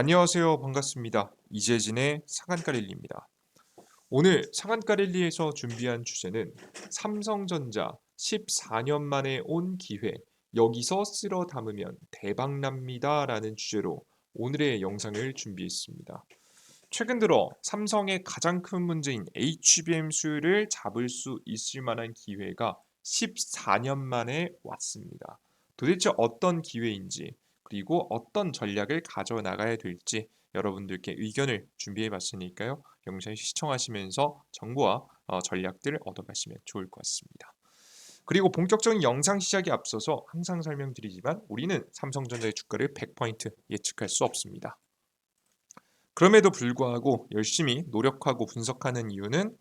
안녕하세요. 반갑습니다. 이재진의 상한가릴리입니다. 오늘 상한가릴리에서 준비한 주제는 삼성전자 14년 만에 온 기회, 여기서 쓸어 담으면 대박납니다. 라는 주제로 오늘의 영상을 준비했습니다. 최근 들어 삼성의 가장 큰 문제인 HBM 수요를 잡을 수 있을 만한 기회가 14년 만에 왔습니다. 도대체 어떤 기회인지 그리고 어떤 전략을 가져나가야 될지 여러분들께 의견을 준비해 봤으니까요. 영상 시청하시면서 정보와 어, 전략들을 얻어가시면 좋을 것 같습니다. 그리고 본격적인 영상 시작에 앞서서 항상 설명드리지만 우리는 삼성전자의 주가를 100% 예측할 수 없습니다. 그럼에도 불구하고 열심히 노력하고 분석하는 이유는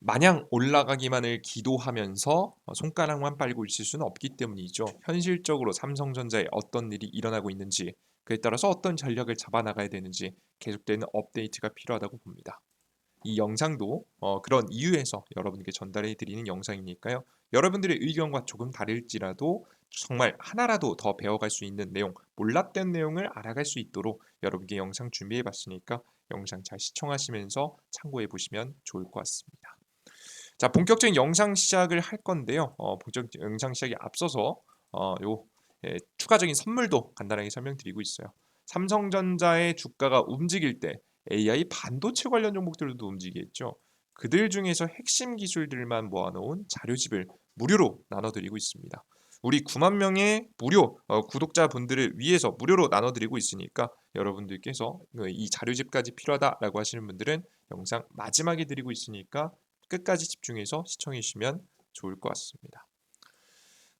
마냥 올라가기만을 기도하면서 어, 손가락만 빨고 있을 수는 없기 때문이죠. 현실적으로 삼성전자에 어떤 일이 일어나고 있는지 그에 따라서 어떤 전략을 잡아 나가야 되는지 계속되는 업데이트가 필요하다고 봅니다. 이 영상도 어, 그런 이유에서 여러분께 전달해 드리는 영상이니까요. 여러분들의 의견과 조금 다를지라도 정말 하나라도 더 배워갈 수 있는 내용, 몰랐던 내용을 알아갈 수 있도록 여러분께 영상 준비해 봤으니까 영상 잘 시청하시면서 참고해 보시면 좋을 것 같습니다. 자, 본격적인 영상 시작을 할 건데요. 어, 본격 영상 시작에 앞서서 어, 요 예, 추가적인 선물도 간단하게 설명드리고 있어요. 삼성전자의 주가가 움직일 때 AI 반도체 관련 종목들도 움직이겠죠. 그들 중에서 핵심 기술들만 모아놓은 자료집을 무료로 나눠드리고 있습니다. 우리 9만 명의 무료 어, 구독자분들을 위해서 무료로 나눠드리고 있으니까 여러분들께서 이 자료집까지 필요하다라고 하시는 분들은 영상 마지막에 드리고 있으니까 끝까지 집중해서 시청해 주시면 좋을 것 같습니다.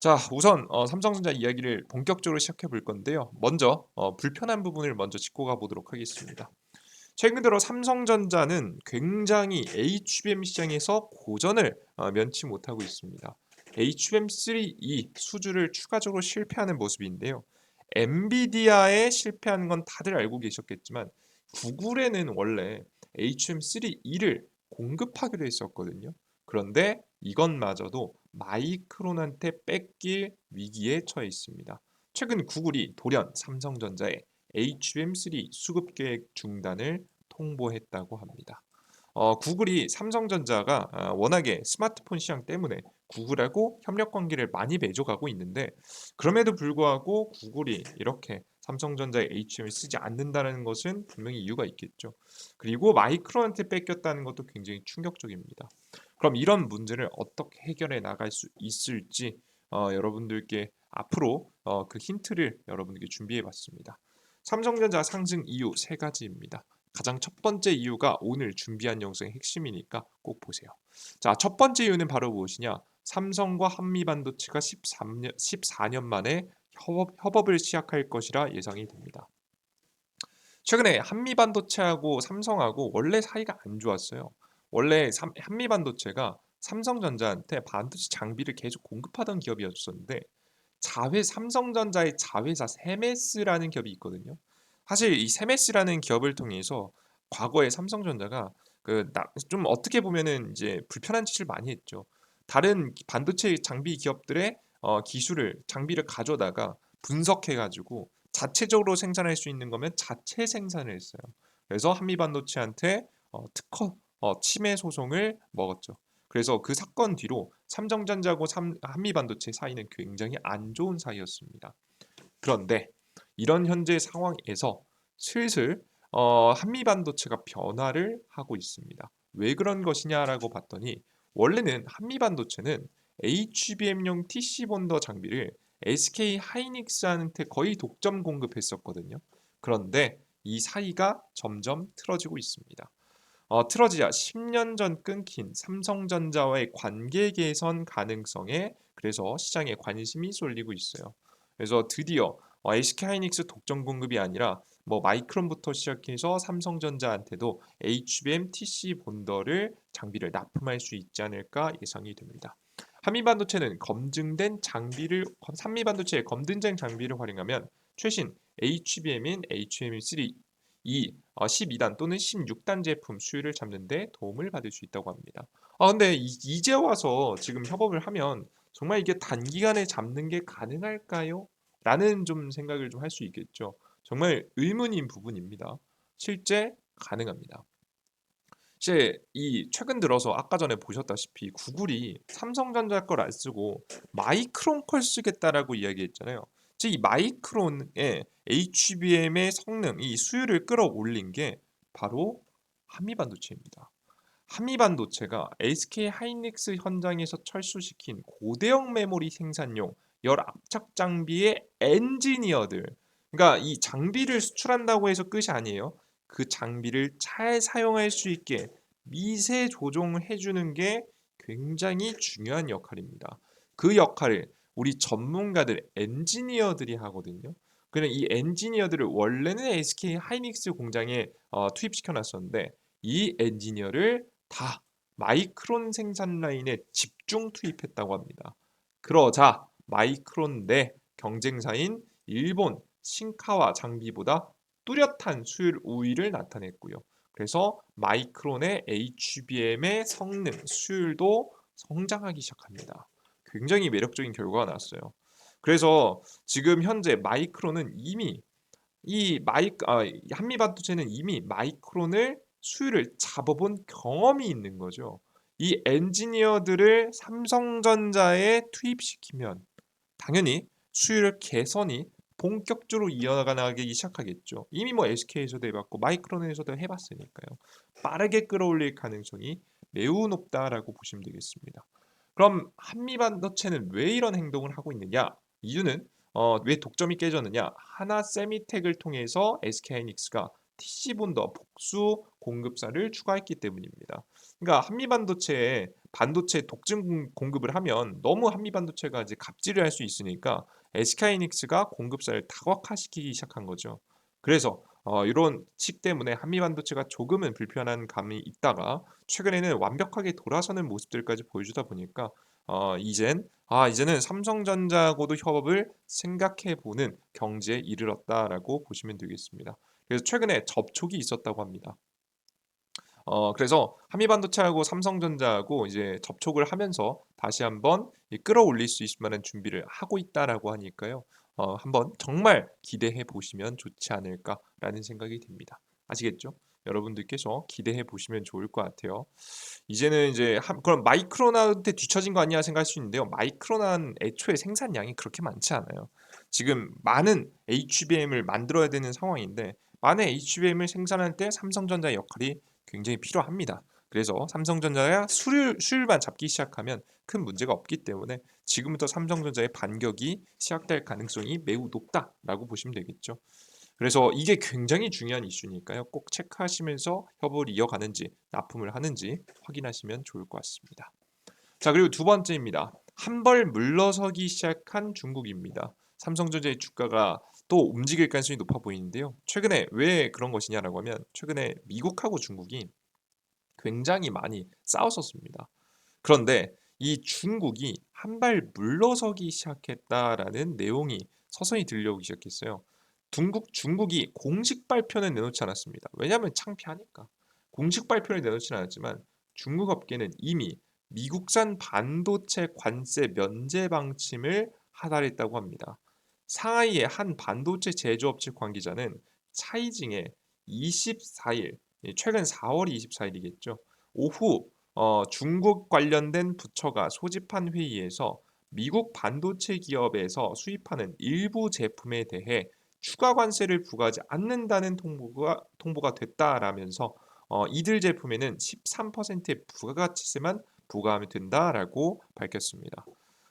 자, 우선 어, 삼성전자 이야기를 본격적으로 시작해 볼 건데요. 먼저 어, 불편한 부분을 먼저 짚고 가 보도록 하겠습니다. 최근 들어 삼성전자는 굉장히 HBM 시장에서 고전을 어, 면치 못하고 있습니다. HBM3E 수주를 추가적으로 실패하는 모습인데요. 엔비디아에 실패하는 건 다들 알고 계셨겠지만 구글에는 원래 HBM3E를 공급하기로 했었거든요. 그런데 이것마저도 마이크론한테 뺏길 위기에 처해 있습니다. 최근 구글이 돌연 삼성전자의 HBM3 수급 계획 중단을 통보했다고 합니다. 어, 구글이 삼성전자가 아, 워낙에 스마트폰 시장 때문에 구글하고 협력 관계를 많이 맺어가고 있는데 그럼에도 불구하고 구글이 이렇게 삼성전자의 HM을 쓰지 않는다는 것은 분명히 이유가 있겠죠. 그리고 마이크론한테 뺏겼다는 것도 굉장히 충격적입니다. 그럼 이런 문제를 어떻게 해결해 나갈 수 있을지 어, 여러분들께 앞으로 어, 그 힌트를 여러분에게 준비해 봤습니다. 삼성전자 상승 이유 세 가지입니다. 가장 첫 번째 이유가 오늘 준비한 영상의 핵심이니까 꼭 보세요. 자, 첫 번째 이유는 바로 무엇이냐? 삼성과 한미반도체가 13년, 14년 만에 협업, 협업 을 시작할 것이라 예상이 됩니다. 최근에 한미 반도체하고 삼성하고 원래 사이가 안 좋았어요. 원래 삼, 한미 반도체가 삼성전자한테 반도체 장비를 계속 공급하던 기업이었었는데 자회 삼성전자의 자회사 세메스라는 기업이 있거든요. 사실 이 세메스라는 기업을 통해서 과거에 삼성전자가 그 좀 어떻게 보면은 이제 불편한 짓을 많이 했죠. 다른 반도체 장비 기업들의 어, 기술을 장비를 가져다가 분석해가지고 자체적으로 생산할 수 있는 거면 자체 생산을 했어요. 그래서 한미반도체한테 어, 특허 어, 침해 소송을 먹었죠. 그래서 그 사건 뒤로 삼성전자고 삼, 한미반도체 사이는 굉장히 안 좋은 사이였습니다. 그런데 이런 현재 상황에서 슬슬 어, 한미반도체가 변화를 하고 있습니다. 왜 그런 것이냐라고 봤더니 원래는 한미반도체는 HBM용 TC 본더 장비를 SK 하이닉스한테 거의 독점 공급했었거든요. 그런데 이 사이가 점점 틀어지고 있습니다. 어, 틀어지자 10년 전 끊긴 삼성전자와의 관계 개선 가능성에 그래서 시장에 관심이 쏠리고 있어요. 그래서 드디어 어, SK 하이닉스 독점 공급이 아니라 뭐 마이크론부터 시작해서 삼성전자한테도 HBM TC 본더를 장비를 납품할 수 있지 않을까 예상이 됩니다. 한미반도체는 검증된 장비를 한미반도체의 검증된 장비를 활용하면 최신 HBM인 HBM3 이 12단 또는 16단 제품 수율을 잡는 데 도움을 받을 수 있다고 합니다. 아 근데 이제 와서 지금 협업을 하면 정말 이게 단기간에 잡는 게 가능할까요? 라는 좀 생각을 좀 할 수 있겠죠. 정말 의문인 부분입니다. 실제 가능합니다. 이제 이 최근 들어서 아까 전에 보셨다시피 구글이 삼성전자 걸 안 쓰고 마이크론 걸 쓰겠다라고 이야기했잖아요. 즉 이 마이크론의 HBM의 성능, 이 수율을 끌어올린 게 바로 한미반도체입니다. 한미반도체가 SK 하이닉스 현장에서 철수시킨 고대형 메모리 생산용 열 압착 장비의 엔지니어들. 그러니까 이 장비를 수출한다고 해서 끝이 아니에요. 그 장비를 잘 사용할 수 있게 미세 조정을 해주는 게 굉장히 중요한 역할입니다. 그 역할을 우리 전문가들, 엔지니어들이 하거든요. 그냥 이 엔지니어들을 원래는 SK 하이닉스 공장에 어, 투입시켜 놨었는데 이 엔지니어를 다 마이크론 생산 라인에 집중 투입했다고 합니다. 그러자 마이크론 내 경쟁사인 일본 신카와 장비보다 뚜렷한 수율 우위를 나타냈고요. 그래서 마이크론의 HBM의 성능, 수율도 성장하기 시작합니다. 굉장히 매력적인 결과가 나왔어요. 그래서 지금 현재 마이크론은 이미 이 마이 아, 한미 반도체는 이미 마이크론을 수율을 잡아본 경험이 있는 거죠. 이 엔지니어들을 삼성전자에 투입시키면 당연히 수율 개선이 본격적으로 이어나가기 시작하겠죠. 이미 뭐 SK에서도 해봤고 마이크론에서도 해봤으니까요. 빠르게 끌어올릴 가능성이 매우 높다라고 보시면 되겠습니다. 그럼 한미반도체는 왜 이런 행동을 하고 있느냐? 이유는 어, 왜 독점이 깨졌느냐? 하나 세미텍을 통해서 SK하이닉스가 TC본더 복수 공급사를 추가했기 때문입니다. 그러니까 한미반도체에 반도체 독점 공급을 하면 너무 한미반도체가 이제 갑질을 할 수 있으니까 SK하이닉스가 공급사를 다각화시키기 시작한 거죠. 그래서 어, 이런 칙 때문에 한미 반도체가 조금은 불편한 감이 있다가 최근에는 완벽하게 돌아서는 모습들까지 보여주다 보니까 어, 이젠 아 이제는 삼성전자하고도 협업을 생각해 보는 경지에 이르렀다라고 보시면 되겠습니다. 그래서 최근에 접촉이 있었다고 합니다. 어, 그래서 한미반도체하고 삼성전자하고 이제 접촉을 하면서 다시 한번 끌어올릴 수 있을 만한 준비를 하고 있다라고 하니까요. 어, 한번 정말 기대해 보시면 좋지 않을까라는 생각이 듭니다. 아시겠죠? 여러분들께서 기대해 보시면 좋을 것 같아요. 이제는 이제 한, 그럼 마이크론한테 뒤처진 거 아니야 생각할 수 있는데요. 마이크론한 애초에 생산량이 그렇게 많지 않아요. 지금 많은 HBM을 만들어야 되는 상황인데 많은 HBM을 생산할 때 삼성전자의 역할이 굉장히 필요합니다. 그래서 삼성전자야 수율, 수율만 잡기 시작하면 큰 문제가 없기 때문에 지금부터 삼성전자의 반격이 시작될 가능성이 매우 높다라고 보시면 되겠죠. 그래서 이게 굉장히 중요한 이슈니까요. 꼭 체크하시면서 협업을 이어가는지 납품을 하는지 확인하시면 좋을 것 같습니다. 자 그리고 두 번째입니다. 한 벌 물러서기 시작한 중국입니다. 삼성전자의 주가가 또 움직일 가능성이 높아 보이는데요. 최근에 왜 그런 것이냐라고 하면 최근에 미국하고 중국이 굉장히 많이 싸웠었습니다. 그런데 이 중국이 한 발 물러서기 시작했다라는 내용이 서서히 들려오기 시작했어요. 중국 중국이 공식 발표는 내놓지 않았습니다. 왜냐하면 창피하니까. 공식 발표를 내놓지 않았지만 중국 업계는 이미 미국산 반도체 관세 면제 방침을 하달했다고 합니다. 상하이의 한 반도체 제조업체 관계자는 차이징에 24일, 최근 4월 24일이겠죠. 오후 어, 중국 관련된 부처가 소집한 회의에서 미국 반도체 기업에서 수입하는 일부 제품에 대해 추가 관세를 부과하지 않는다는 통보가 통보가 됐다라면서 어, 이들 제품에는 13%의 부가가치세만 부과하면 된다라고 밝혔습니다.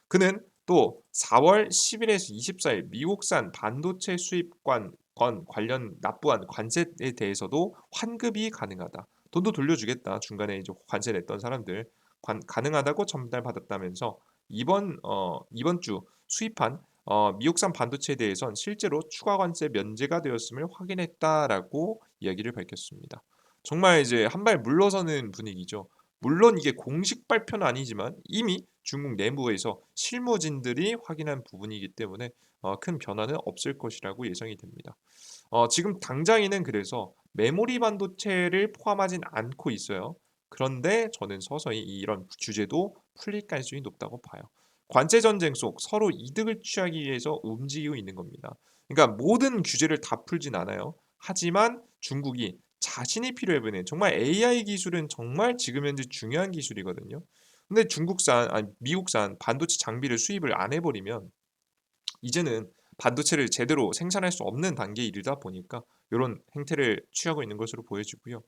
그는 또 4월 10일에서 24일 미국산 반도체 수입관 건 관련 납부한 관세에 대해서도 환급이 가능하다. 돈도 돌려주겠다. 중간에 이제 관세 냈던 사람들 관, 가능하다고 전달받았다면서 이번 어, 이번 주 수입한 어, 미국산 반도체에 대해선 실제로 추가 관세 면제가 되었음을 확인했다라고 이야기를 밝혔습니다. 정말 이제 한 발 물러서는 분위기죠. 물론 이게 공식 발표는 아니지만 이미 중국 내부에서 실무진들이 확인한 부분이기 때문에 어, 큰 변화는 없을 것이라고 예상이 됩니다. 어, 지금 당장에는 그래서 메모리 반도체를 포함하진 않고 있어요. 그런데 저는 서서히 이런 주제도 풀릴 가능성이 높다고 봐요. 관세 전쟁 속 서로 이득을 취하기 위해서 움직이고 있는 겁니다. 그러니까 모든 규제를 다 풀진 않아요. 하지만 중국이 자신이 필요해 보이는 정말 AI 기술은 정말 지금 현재 중요한 기술이거든요. 근데 중국산 아니 미국산 반도체 장비를 수입을 안 해버리면 이제는 반도체를 제대로 생산할 수 없는 단계에 이르다 보니까 이런 행태를 취하고 있는 것으로 보여지고요.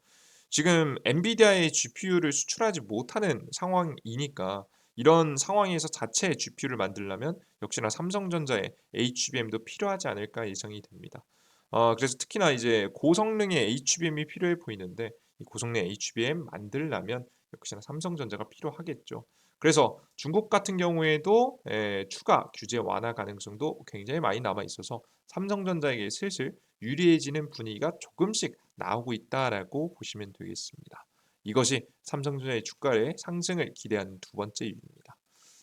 지금 엔비디아의 GPU를 수출하지 못하는 상황이니까 이런 상황에서 자체 GPU를 만들려면 역시나 삼성전자의 HBM도 필요하지 않을까 예상이 됩니다. 어, 그래서 특히나 이제 고성능의 HBM이 필요해 보이는데 이 고성능 HBM 만들려면 역시나 삼성전자가 필요하겠죠. 그래서 중국 같은 경우에도 에, 추가 규제 완화 가능성도 굉장히 많이 남아 있어서 삼성전자에게 슬슬 유리해지는 분위기가 조금씩 나오고 있다라고 보시면 되겠습니다. 이것이 삼성전자의 주가의 상승을 기대하는 두 번째 이유입니다.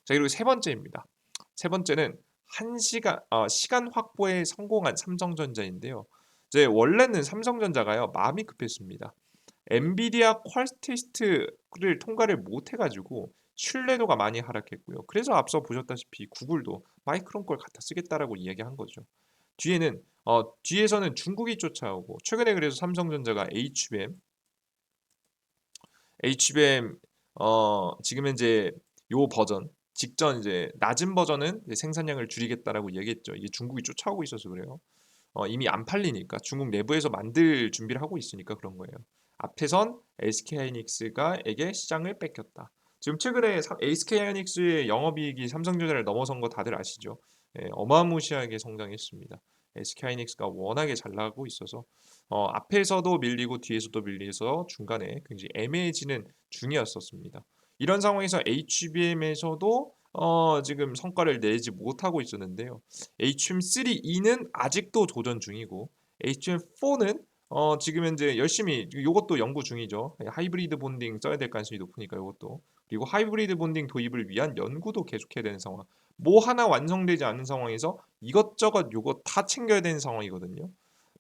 자 그리고 세 번째입니다. 세 번째는 한 시간 어, 시간 확보에 성공한 삼성전자인데요. 이제 원래는 삼성전자가요 마음이 급했습니다. 엔비디아 퀄 테스트를 통과를 못 해가지고 신뢰도가 많이 하락했고요. 그래서 앞서 보셨다시피 구글도 마이크론 걸 갖다 쓰겠다라고 이야기한 거죠. 뒤에는 어, 뒤에서는 중국이 쫓아오고 최근에 그래서 삼성전자가 HBM HBM 어, 지금 현재 요 버전 직전 이제 낮은 버전은 이제 생산량을 줄이겠다라고 얘기했죠. 이게 중국이 쫓아오고 있어서 그래요. 어, 이미 안 팔리니까 중국 내부에서 만들 준비를 하고 있으니까 그런 거예요. 앞에선 SK하이닉스가 에게 시장을 뺏겼다. 지금 최근에 SK하이닉스의 영업이익이 삼성전자를 넘어선 거 다들 아시죠? 예, 어마무시하게 성장했습니다. SK하이닉스가 워낙에 잘 나가고 있어서 어, 앞에서도 밀리고 뒤에서도 밀려서 중간에 굉장히 애매해지는 중이었었습니다. 이런 상황에서 HBM에서도 어, 지금 성과를 내지 못하고 있었는데요. HM3E는 아직도 도전 중이고 HM4는 어, 지금 현재 열심히 이것도 연구 중이죠. 하이브리드 본딩 써야 될 가능성이 높으니까 이것도 그리고 하이브리드 본딩 도입을 위한 연구도 계속해야 되는 상황. 뭐 하나 완성되지 않은 상황에서 이것저것 요거 다 챙겨야 되는 상황이거든요.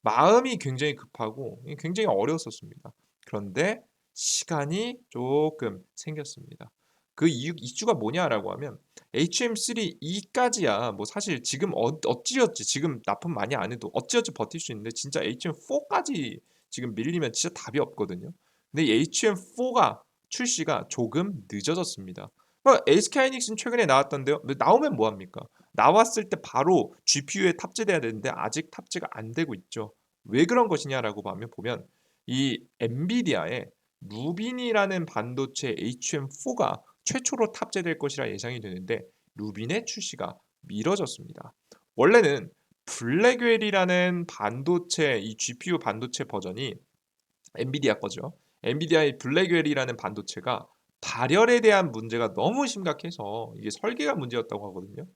마음이 굉장히 급하고 굉장히 어려웠었습니다. 그런데 시간이 조금 생겼습니다. 그 이유, 이유가 뭐냐라고 하면 HM3E까지야 뭐 사실 지금 어, 어찌어찌 지금 납품 많이 안 해도 어찌어찌 버틸 수 있는데 진짜 HM4까지 지금 밀리면 진짜 답이 없거든요. 근데 HM4가 출시가 조금 늦어졌습니다. 뭐 SK하이닉스는 최근에 나왔던데요. 나오면 뭐 합니까? 나왔을 때 바로 GPU에 탑재돼야 되는데 아직 탑재가 안 되고 있죠. 왜 그런 것이냐라고 보면 보면 이 엔비디아의 루빈이라는 반도체 HM4가 최초로 탑재될 것이라 예상이 되는데 루빈의 출시가 미뤄졌습니다. 원래는 블랙웰이라는 반도체 이 GPU 반도체 버전이 엔비디아 거죠. 엔비디아의 블랙웰이라는 반도체가 발열에 대한 문제가 너무 심각해서 이게 설계가 문제였다고 하거든요.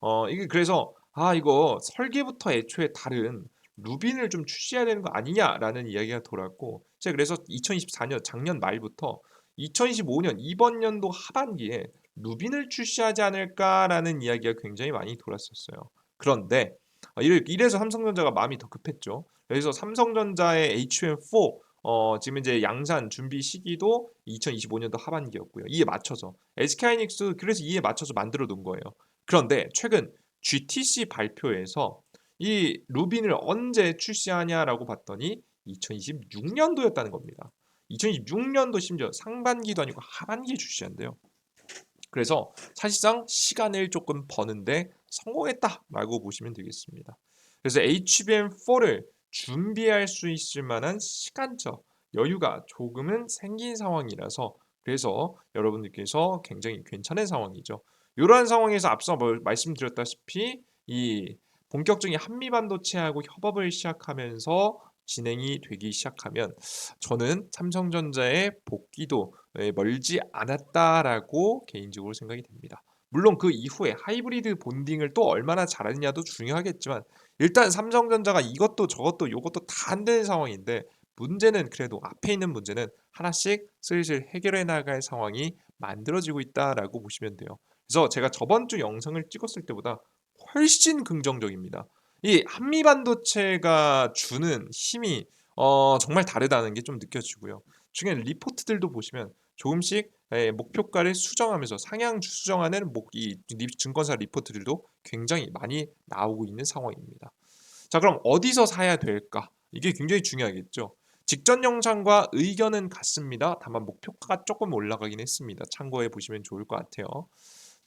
어 이게 그래서 아 이거 설계부터 애초에 다른 루빈을 좀 출시해야 되는 거 아니냐라는 이야기가 돌았고 제가 그래서 2024년 작년 말부터 2025년 이번 연도 하반기에 루빈을 출시하지 않을까라는 이야기가 굉장히 많이 돌았었어요. 그런데 어, 이래서 삼성전자가 마음이 더 급했죠. 그래서 삼성전자의 HM4 어, 지금 이제 양산 준비 시기도 2025년도 하반기였고요. 이에 맞춰서 SK하이닉스 그래서 이에 맞춰서 만들어 놓은 거예요. 그런데 최근 GTC 발표에서 이 루빈을 언제 출시하냐라고 봤더니 2026년도였다는 겁니다. 2026년도 심지어 상반기도 아니고 하반기에 출시한대요. 그래서 사실상 시간을 조금 버는데 성공했다 라고 보시면 되겠습니다. 그래서 HBM4를 준비할 수 있을 만한 시간적 여유가 조금은 생긴 상황이라서 그래서 여러분들께서 굉장히 괜찮은 상황이죠. 이러한 상황에서 앞서 뭐 말씀드렸다시피 이 본격적인 한미 반도체하고 협업을 시작하면서 진행이 되기 시작하면 저는 삼성전자의 복귀도 멀지 않았다라고 개인적으로 생각이 됩니다. 물론 그 이후에 하이브리드 본딩을 또 얼마나 잘하느냐도 중요하겠지만 일단 삼성전자가 이것도 저것도 요것도 다 안 되는 상황인데 문제는 그래도 앞에 있는 문제는 하나씩 슬슬 해결해 나갈 상황이 만들어지고 있다라고 보시면 돼요. 그래서 제가 저번 주 영상을 찍었을 때보다 훨씬 긍정적입니다. 이 한미 반도체가 주는 힘이 어, 정말 다르다는 게 좀 느껴지고요. 중에 리포트들도 보시면 조금씩 예, 목표가를 수정하면서 상향 수정하는 목, 이 증권사 리포트들도 굉장히 많이 나오고 있는 상황입니다. 자, 그럼 어디서 사야 될까? 이게 굉장히 중요하겠죠. 직전 영상과 의견은 같습니다. 다만 목표가가 조금 올라가긴 했습니다. 참고해 보시면 좋을 것 같아요.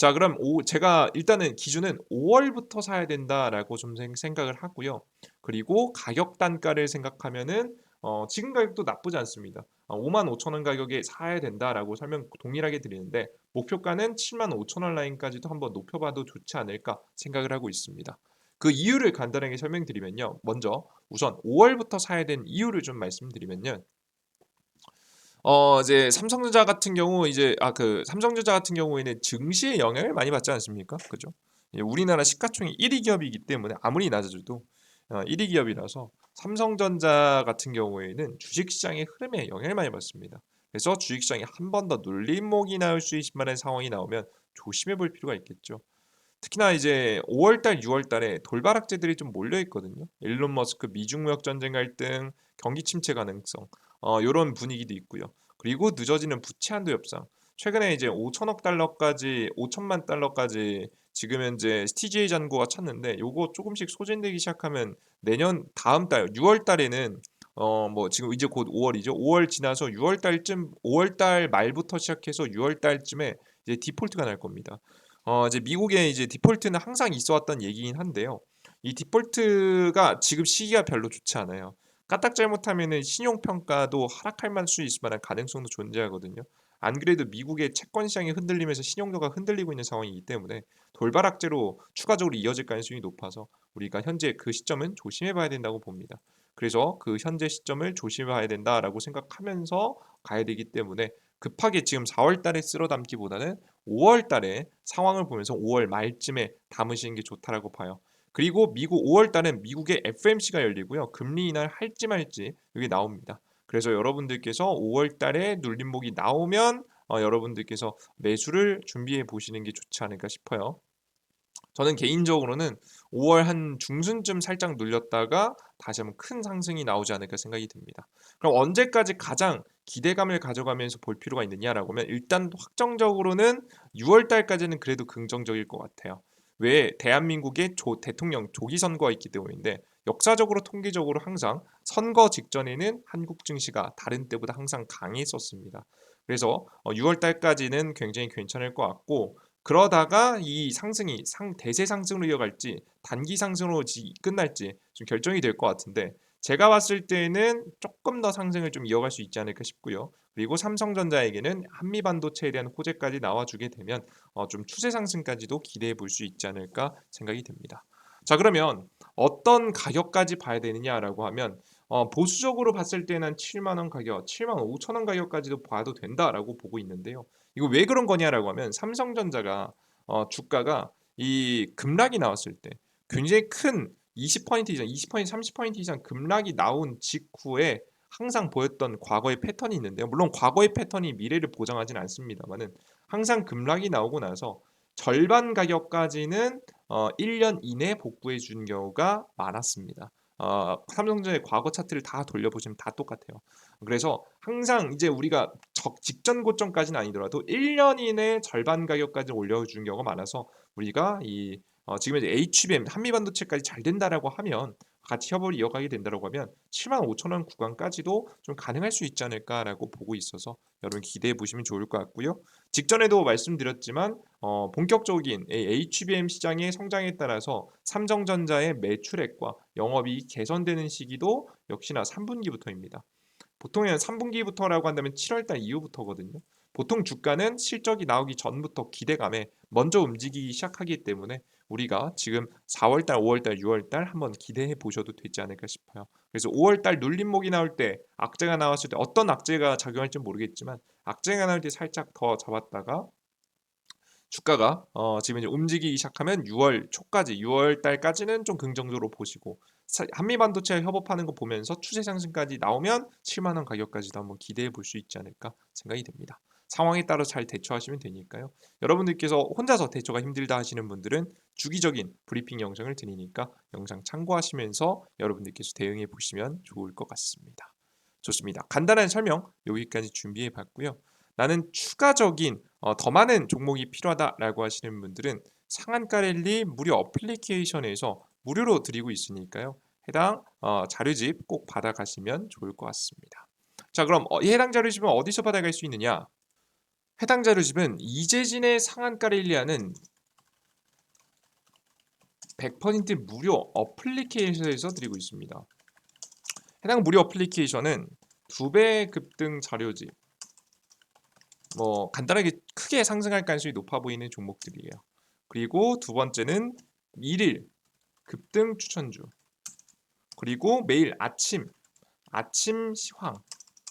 자, 그럼 오, 제가 일단은 기준은 5월부터 사야 된다라고 좀 생- 생각을 하고요. 그리고 가격 단가를 생각하면은 어, 지금 가격도 나쁘지 않습니다. 5만 5천 원 가격에 사야 된다라고 설명 동일하게 드리는데 목표가는 7만 5천 원 라인까지도 한번 높여봐도 좋지 않을까 생각을 하고 있습니다. 그 이유를 간단하게 설명드리면요. 먼저 우선 5월부터 사야 된 이유를 좀 말씀드리면요. 어 이제 삼성전자 같은 경우 이제 아 그 삼성전자 같은 경우에는 증시의 영향을 많이 받지 않습니까? 그죠? 예, 우리나라 시가총액 1위 기업이기 때문에 아무리 낮아져도 어, 1위 기업이라서 삼성전자 같은 경우에는 주식시장의 흐름에 영향을 많이 받습니다. 그래서 주식시장에 한 번 더 눌림목이 나올 수 있을 만한 상황이 나오면 조심해 볼 필요가 있겠죠. 특히나 이제 5월달, 6월달에 돌발악재들이 좀 몰려 있거든요. 일론 머스크 미중 무역 전쟁 갈등, 경기 침체 가능성, 어, 이런 분위기도 있고요. 그리고 늦어지는 부채 한도 협상. 최근에 이제 5천억 달러까지, 5천만 달러까지 지금 현재 TGA 잔고가 찼는데 요거 조금씩 소진되기 시작하면 내년 다음 달 6월 달에는 어 뭐 지금 이제 곧 5월이죠. 5월 지나서 6월 달쯤 5월 달 말부터 시작해서 6월 달쯤에 이제 디폴트가 날 겁니다. 어 이제 미국의 이제 디폴트는 항상 있어 왔던 얘기긴 한데요. 이 디폴트가 지금 시기가 별로 좋지 않아요. 까딱 잘못하면은 신용 평가도 하락할 만수 있을 만한 가능성도 존재하거든요. 안 그래도 미국의 채권 시장이 흔들리면서 신용도가 흔들리고 있는 상황이기 때문에 돌발 악재로 추가적으로 이어질 가능성이 높아서 우리가 현재 그 시점은 조심해 봐야 된다고 봅니다. 그래서 그 현재 시점을 조심해 봐야 된다라고 생각하면서 가야 되기 때문에 급하게 지금 4월 달에 쓸어 담기보다는 5월 달에 상황을 보면서 5월 말쯤에 담으시는 게 좋다라고 봐요. 그리고 미국 5월 달은 미국의 FMC가 열리고요. 금리 인하를 할지 말지 여기 나옵니다. 그래서 여러분들께서 5월 달에 눌림목이 나오면 어, 여러분들께서 매수를 준비해 보시는 게 좋지 않을까 싶어요. 저는 개인적으로는 5월 한 중순쯤 살짝 눌렸다가 다시 한번 큰 상승이 나오지 않을까 생각이 듭니다. 그럼 언제까지 가장 기대감을 가져가면서 볼 필요가 있느냐라고 하면 일단 확정적으로는 6월 달까지는 그래도 긍정적일 것 같아요. 왜 대한민국의 조, 대통령 조기 선거가 있기 때문인데 역사적으로 통계적으로 항상 선거 직전에는 한국 증시가 다른 때보다 항상 강했었습니다. 그래서 6월 달까지는 굉장히 괜찮을 것 같고 그러다가 이 상승이 상 대세 상승으로 이어갈지 단기 상승으로 지- 끝날지 좀 결정이 될 것 같은데 제가 봤을 때는 조금 더 상승을 좀 이어갈 수 있지 않을까 싶고요. 그리고 삼성전자에게는 한미 반도체에 대한 호재까지 나와주게 되면 어, 좀 추세 상승까지도 기대해 볼 수 있지 않을까 생각이 듭니다. 자 그러면 어떤 가격까지 봐야 되느냐라고 하면 어, 보수적으로 봤을 때는 7만 원 가격, 7만 5천 원 가격까지도 봐도 된다라고 보고 있는데요. 이거 왜 그런 거냐라고 하면 삼성전자가 어, 주가가 이 급락이 나왔을 때 굉장히 큰 20포인트 이상, 20포인트, 30포인트 이상 급락이 나온 직후에 항상 보였던 과거의 패턴이 있는데요. 물론 과거의 패턴이 미래를 보장하진 않습니다만은 항상 급락이 나오고 나서 절반 가격까지는 어, 1년 이내 복구해 준 경우가 많았습니다. 어, 삼성전자의 과거 차트를 다 돌려보시면 다 똑같아요. 그래서 항상 이제 우리가 적 직전 고점까지는 아니더라도 1년 이내 절반 가격까지 올려준 경우가 많아서 우리가 이 어, 지금 이제 HBM 한미 반도체까지 잘 된다라고 하면 같이 협업을 이어가게 된다라고 하면 7만 5천 원 구간까지도 좀 가능할 수 있지 않을까라고 보고 있어서 여러분 기대해 보시면 좋을 것 같고요. 직전에도 말씀드렸지만 어, 본격적인 이 HBM 시장의 성장에 따라서 삼성전자의 매출액과 영업이익 개선되는 시기도 역시나 3분기부터입니다. 보통은 3분기부터라고 한다면 7월달 이후부터거든요. 보통 주가는 실적이 나오기 전부터 기대감에 먼저 움직이기 시작하기 때문에 우리가 지금 4월달, 5월달, 6월달 한번 기대해 보셔도 되지 않을까 싶어요. 그래서 5월달 눌림목이 나올 때 악재가 나왔을 때 어떤 악재가 작용할지 모르겠지만 악재가 나올 때 살짝 더 잡았다가 주가가 어, 지금 이제 움직이기 시작하면 6월 초까지 6월 달까지는 좀 긍정적으로 보시고 사- 한미 반도체 협업하는 거 보면서 추세 상승까지 나오면 7만 원 가격까지도 한번 기대해 볼 수 있지 않을까 생각이 됩니다. 상황에 따라 잘 대처하시면 되니까요. 여러분들께서 혼자서 대처가 힘들다 하시는 분들은 주기적인 브리핑 영상을 드리니까 영상 참고하시면서 여러분들께서 대응해 보시면 좋을 것 같습니다. 좋습니다. 간단한 설명 여기까지 준비해 봤고요. 나는 추가적인 어, 더 많은 종목이 필요하다라고 하시는 분들은 상한가 랠리 무료 어플리케이션에서 무료로 드리고 있으니까요. 해당 어, 자료집 꼭 받아가시면 좋을 것 같습니다. 자 그럼 어, 이 해당 자료집은 어디서 받아갈 수 있느냐? 해당 자료집은 이재진의 상한가를 일리하는 100% 무료 어플리케이션에서 드리고 있습니다. 해당 무료 어플리케이션은 두 배 급등 자료집 뭐 간단하게 크게 상승할 가능성이 높아 보이는 종목들이에요. 그리고 두 번째는 일일 급등 추천주 그리고 매일 아침 아침 시황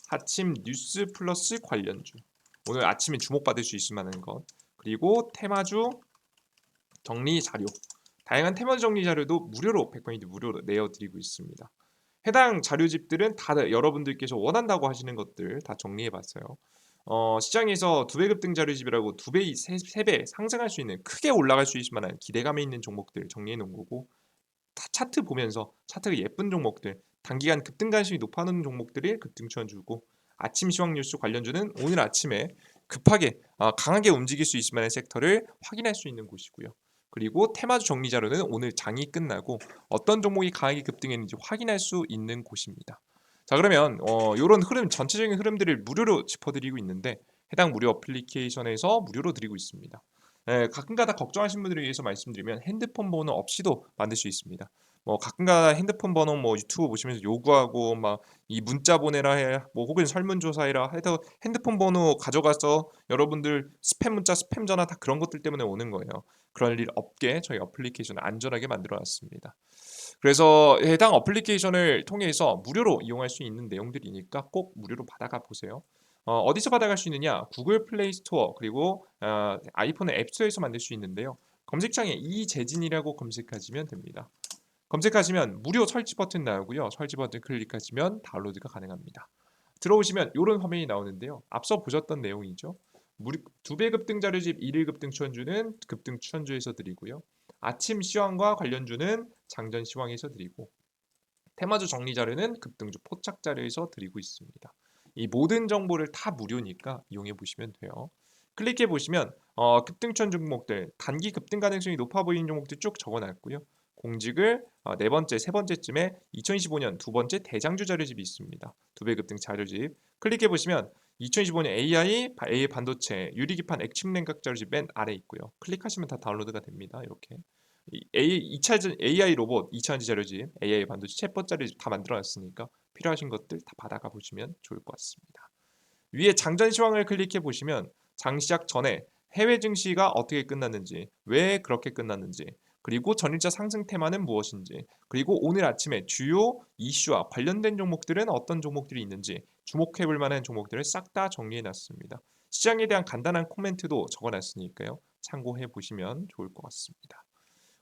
아침 뉴스 플러스 관련주 오늘 아침에 주목받을 수 있을 만한 것 그리고 테마주 정리 자료 다양한 테마주 정리 자료도 무료로 100% 무료로 내어드리고 있습니다. 해당 자료집들은 다 여러분들께서 원한다고 하시는 것들 다 정리해봤어요. 어, 시장에서 두 배 급등 자료집이라고 두 배, 세, 세 배 상승할 수 있는 크게 올라갈 수 있을 만한 기대감이 있는 종목들 정리해 놓은 거고 다 차트 보면서 차트가 예쁜 종목들 단기간 급등 가능성이 높아는 종목들이 급등 추천 주고 아침 시황 뉴스 관련주는 오늘 아침에 급하게 어, 강하게 움직일 수 있을 만한 섹터를 확인할 수 있는 곳이고요. 그리고 테마주 정리 자료는 오늘 장이 끝나고 어떤 종목이 강하게 급등했는지 확인할 수 있는 곳입니다. 자 그러면 어, 이런 흐름 전체적인 흐름들을 무료로 짚어드리고 있는데 해당 무료 어플리케이션에서 무료로 드리고 있습니다. 예, 가끔가다 걱정하시는 분들을 위해서 말씀드리면 핸드폰 번호 없이도 만들 수 있습니다. 뭐 가끔가다 핸드폰 번호 뭐 유튜브 보시면서 요구하고 막 이 문자 보내라 해, 뭐 혹은 설문조사해라 해서 핸드폰 번호 가져가서 여러분들 스팸 문자, 스팸 전화 다 그런 것들 때문에 오는 거예요. 그럴 일 없게 저희 어플리케이션을 안전하게 만들어 놨습니다. 그래서 해당 어플리케이션을 통해서 무료로 이용할 수 있는 내용들이니까 꼭 무료로 받아가 보세요. 어, 디서 받아갈 수 있느냐? 구글 플레이 스토어 그리고 어, 아이폰의 앱스토어에서 만들 수 있는데요. 검색창에 이재진이라고 검색하시면 됩니다. 검색하시면 무료 설치 버튼 나오고요. 설치 버튼 클릭하시면 다운로드가 가능합니다. 들어오시면 이런 화면이 나오는데요. 앞서 보셨던 내용이죠. 두배 급등 자료집 1일 급등 추천주는 급등 추천주에서 드리고요. 아침 시황과 관련주는 장전 시황에서 드리고 테마주 정리 자료는 급등주 포착 자료에서 드리고 있습니다. 이 모든 정보를 다 무료니까 이용해 보시면 돼요. 클릭해 보시면 어, 급등 추천 종목들 단기 급등 가능성이 높아 보이는 종목들 쭉 적어놨고요. 공직을 어, 네 번째, 세 번째쯤에 2025년 두 번째 대장주 자료집이 있습니다. 두 배 급등 자료집 클릭해 보시면 2025년 AI, AI 반도체, 유리기판 액침 냉각 자료집 맨 아래 있고요. 클릭하시면 다 다운로드가 됩니다. 이렇게 AI 2차 AI 로봇 2차전지 자료집, AI 반도체 챗봇 자료집 다 만들어놨으니까 필요하신 것들 다 받아가 보시면 좋을 것 같습니다. 위에 장전 시황을 클릭해 보시면 장 시작 전에 해외 증시가 어떻게 끝났는지, 왜 그렇게 끝났는지, 그리고 전일자 상승 테마는 무엇인지, 그리고 오늘 아침에 주요 이슈와 관련된 종목들은 어떤 종목들이 있는지 주목해 볼 만한 종목들을 싹 다 정리해 놨습니다. 시장에 대한 간단한 코멘트도 적어 놨으니까요. 참고해 보시면 좋을 것 같습니다.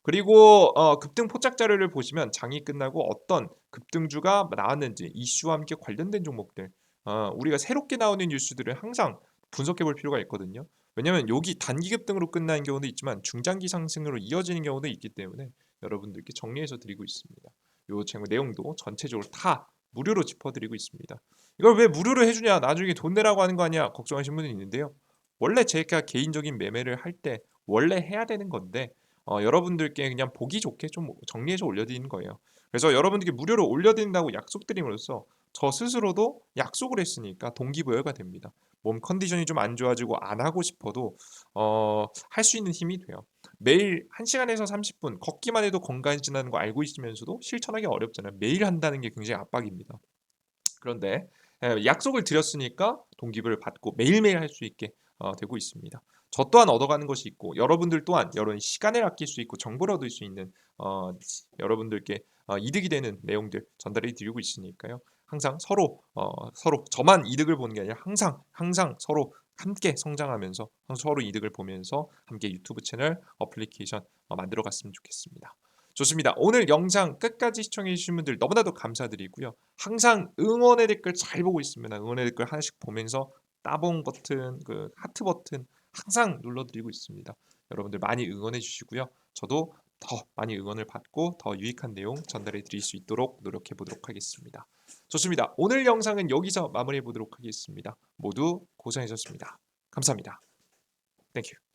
그리고 어, 급등 포착 자료를 보시면 장이 끝나고 어떤 급등주가 나왔는지 이슈와 함께 관련된 종목들 어, 우리가 새롭게 나오는 뉴스들을 항상 분석해 볼 필요가 있거든요. 왜냐하면 여기 단기 급등으로 끝나는 경우도 있지만 중장기 상승으로 이어지는 경우도 있기 때문에 여러분들께 정리해서 드리고 있습니다. 요 내용도 전체적으로 다 무료로 짚어드리고 있습니다. 이걸 왜 무료로 해주냐? 나중에 돈 내라고 하는 거 아니야? 걱정하시는 분이 있는데요. 원래 제가 개인적인 매매를 할 때 원래 해야 되는 건데 어, 여러분들께 그냥 보기 좋게 좀 정리해서 올려드리는 거예요. 그래서 여러분들께 무료로 올려드린다고 약속드림으로써 저 스스로도 약속을 했으니까 동기부여가 됩니다. 몸 컨디션이 좀 안 좋아지고 안 하고 싶어도 어, 할 수 있는 힘이 돼요. 매일 1시간에서 30분 걷기만 해도 건강해진다는 거 알고 있으면서도 실천하기 어렵잖아요. 매일 한다는 게 굉장히 압박입니다. 그런데 예, 약속을 드렸으니까 동기부를 받고 매일매일 할 수 있게 어, 되고 있습니다. 저 또한 얻어가는 것이 있고 여러분들 또한 여러 시간을 아낄 수 있고 정보를 얻을 수 있는 어, 여러분들께 어, 이득이 되는 내용들 전달해 드리고 있으니까요. 항상 서로 어, 서로 저만 이득을 보는 게 아니라 항상 항상 서로 함께 성장하면서 서로 이득을 보면서 함께 유튜브 채널 어플리케이션 어, 만들어 갔으면 좋겠습니다. 좋습니다. 오늘 영상 끝까지 시청해 주신 분들 너무나도 감사드리고요. 항상 응원의 댓글 잘 보고 있습니다. 응원의 댓글 하나씩 보면서 따봉 버튼, 그 하트 버튼 항상 눌러드리고 있습니다. 여러분들 많이 응원해 주시고요. 저도 더 많이 응원을 받고 더 유익한 내용 전달해 드릴 수 있도록 노력해 보도록 하겠습니다. 좋습니다. 오늘 영상은 여기서 마무리해 보도록 하겠습니다. 모두 고생하셨습니다. 감사합니다. 땡큐.